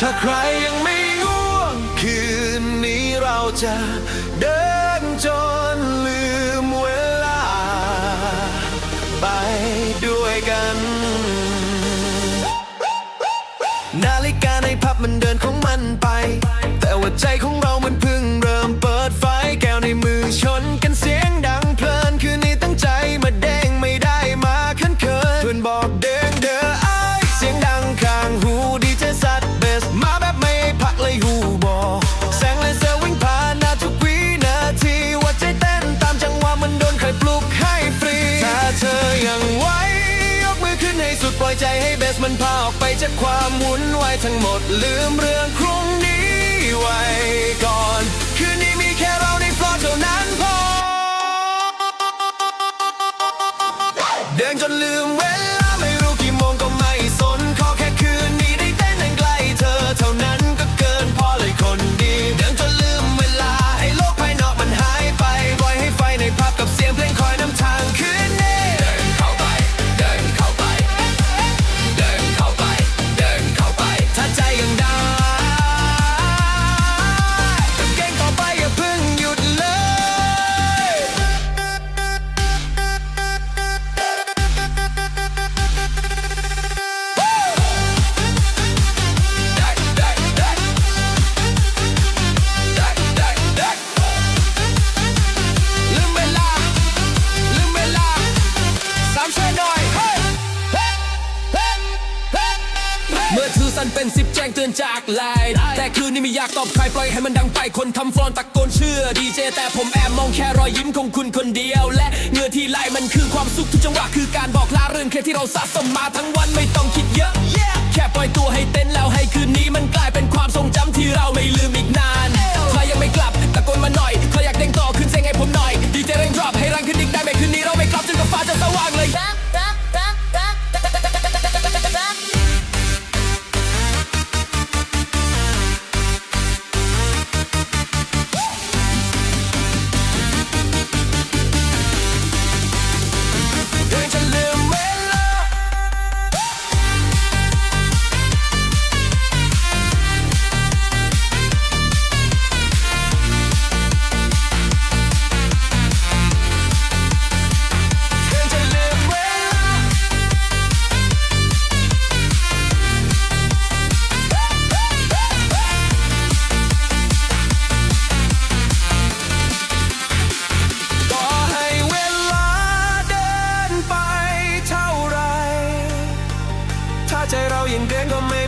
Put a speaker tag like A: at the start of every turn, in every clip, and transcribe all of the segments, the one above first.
A: ถ้าใครยังไม่ง่วง คืนนี้เราจะเดินจนลืมเวลา ไปด้วยกัน นาฬิกาในพับมันเดินของมันไป แต่ว่าใจของเรา มันพาออกไปจากความวุ่นวายทั้งหมดลืมเรื่องครุ่งนี้ไว้ก่อนคืนนี้ เมื่อ
B: ถือสั้นเป็นสิบแจ้งเตือนจากไลน์แต่คืนนี้ไม่อยากตอบใครปล่อยให้มันดังไปคนทำฟลอนตะโกนเชื่อดีเจแต่ผมแอบมองแค่รอยยิ้มของคุณคนเดียว และเงื่อที่ไล่มันคือความสุขทุกจังหวะคือการบอกลาเรื่องเครียดที่เราสะสมมาทั้งวันไม่ต้องคิดเยอะแค่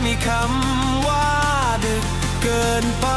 B: มีคำว่าดึกเกินไป